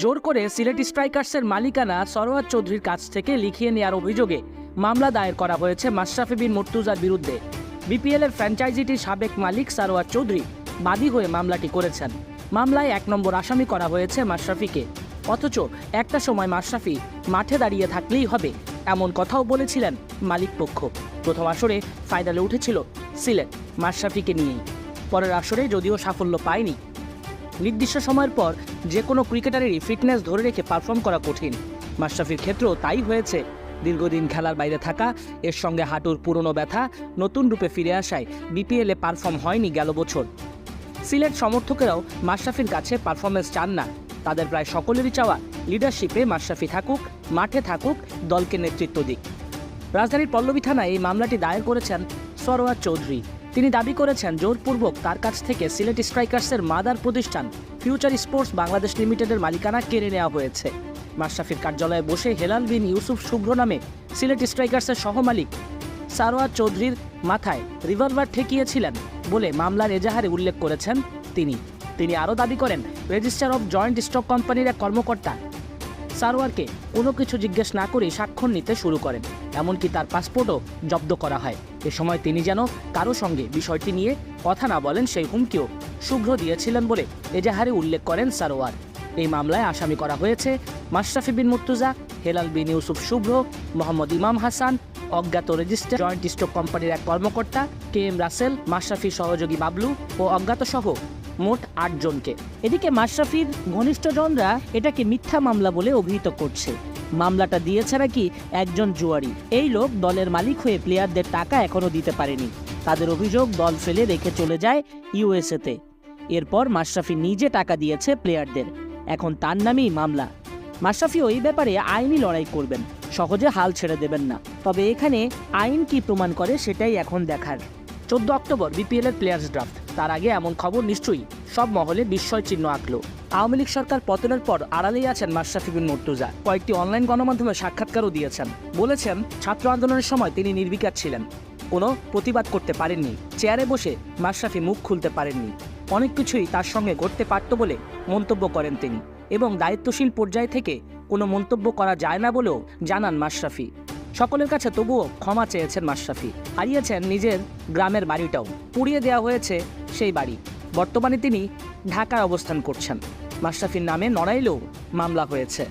জোর করে সিলেট স্ট্রাইকার্সের মালিকানা সরোয়ার চৌধুরীর কাছ থেকে লিখিয়ে নেওয়ার অভিযোগে মামলা দায়ের করা হয়েছে মাশরাফি বিন মুর্তুজার বিরুদ্ধে। বিপিএল এর ফ্র্যাঞ্চাইজিটির সাবেক মালিক সারোয়ার চৌধুরী বাদী হয়ে মামলাটি করেছেন। মামলায় এক নম্বর আসামি করা হয়েছে মাশরাফিকে। অথচ একটা সময় মাশরাফি মাঠে দাঁড়িয়ে থাকলেই হবে, এমন কথাও বলেছিলেন মালিক পক্ষ। প্রথম আসরে ফাইনালে উঠেছিল সিলেট মাশরাফিকে নিয়েই। পরের আসরে যদিও সাফল্য পায়নি নির্দিষ্ট সময়ের পর যে কোনো ক্রিকেটারেরই ফিটনেস ধরে রেখে পারফর্ম করা কঠিন। মাশরাফির ক্ষেত্রেও তাই হয়েছে। দীর্ঘদিন খেলার বাইরে থাকা, এর সঙ্গে হাঁটুর পুরনো ব্যথা, নতুন রূপে ফিরে আসায় বিপিএলে পারফর্ম হয়নি গেল বছর। সিলেট সমর্থকেরাও মাশরাফির কাছে পারফরমেন্স চান না। তাদের প্রায় সকলেরই চাওয়া লিডারশিপে মাশরাফি থাকুক, মাঠে থাকুক, দলকে নেতৃত্ব দিক। রাজধানীর পল্লবী থানায় এই মামলাটি দায়ের করেছেন সরোয়ার চৌধুরী। তিনি দাবি করেছেন, জোরপূর্বক তার কাছ থেকে সিলেট স্ট্রাইকার্সের মাদার প্রতিষ্ঠান ফিউচার স্পোর্টস বাংলাদেশ লিমিটেডের মালিকানা কেড়ে নেওয়া হয়েছে। মাশরাফির কার্যালয়ে বসে হেলাল বিন ইউসুফ শুভ্র নামে সিলেট স্ট্রাইকার্সের সহমালিক সারোয়ার চৌধুরীর মাথায় রিভলভার ঠেকিয়েছিলেন বলে মামলার এজাহারে উল্লেখ করেছেন তিনি। তিনি আরও দাবি করেন রেজিস্ট্রার অফ জয়েন্ট স্টক কোম্পানির এক কর্মকর্তা সারোয়ারকে কোনো কিছু জিজ্ঞেস না করে স্বাক্ষর নিতে শুরু করেন। এমনকি তার পাসপোর্টও জব্দ করা হয়। এ সময় তিনি যেন কারও সঙ্গে বিষয়টি নিয়ে কথা না বলেন সেই হুমকিও শুভ্র দিয়েছিলেন বলে এজাহারে উল্লেখ করেন সারোয়ার। এই মামলায় আসামি করা হয়েছে মাশরাফি বিন মুর্তুজা হেলাল বিন ইউসুফ শুভ্র, মোহাম্মদ ইমাম হাসান, অজ্ঞাত রেজিস্টার জয়েন্ট স্টক কোম্পানির এক কর্মকর্তা, কে এম রাসেল, মাশরাফি সহযোগী বাবলু ও অজ্ঞাত সহ মোট আটজনকে এদিকে মাশরাফির ঘনিষ্ঠজনরা এটাকে মিথ্যা মামলা বলে অভিহিত করছে। মামলাটা দিয়েছে নাকি একজন জুয়ারি। এই লোক দলের মালিক হয়ে প্লেয়ারদের টাকা এখনও দিতে পারেনি। তাদের অভিযোগ দল ফেলে রেখে চলে যায় ইউএসএতে এরপর মাশরাফি নিজে টাকা দিয়েছে প্লেয়ারদের। এখন তার নামেই মামলা। মাশরাফি ওই ব্যাপারে আইনি লড়াই করবেন। সহজে হাল ছেড়ে দেবেন না। তবে এখানে আইন কি প্রমাণ করে সেটাই এখন দেখার। চোদ্দ অক্টোবর বিপিএল এর প্লেয়ার্স ড্রাফট তার আগে এমন খবর নিশ্চয়ই। সব মহলে বিস্ময় চিহ্ন আঁকলো। আওয়ামী লীগ সরকার পতনের পর আড়ালেই আছেন মাশরাফি বিন মুর্তুজা। কয়েকটি অনলাইন গণমাধ্যমে সাক্ষাৎকারও দিয়েছেন। বলেছেন, ছাত্র আন্দোলনের সময় তিনি নির্বিকার ছিলেন। কোনো প্রতিবাদ করতে পারেননি। চেয়ারে বসে মাশরাফি মুখ খুলতে পারেননি। অনেক কিছুই তার সঙ্গে ঘটতে পারত বলে মন্তব্য করেন তিনি। এবং দায়িত্বশীল পর্যায় থেকে কোনো মন্তব্য করা যায় না বলেও জানান মাশরাফি। সকলের কাছে তবুও ক্ষমা চেয়েছেন মাশরাফি। হারিয়েছেন নিজের গ্রামের বাড়িটাও। পুড়িয়ে দেওয়া হয়েছে সেই বাড়ি। বর্তমানে তিনি ঢাকায় অবস্থান করছেন। মাশরাফির নামে নড়াইলেও মামলা হয়েছে।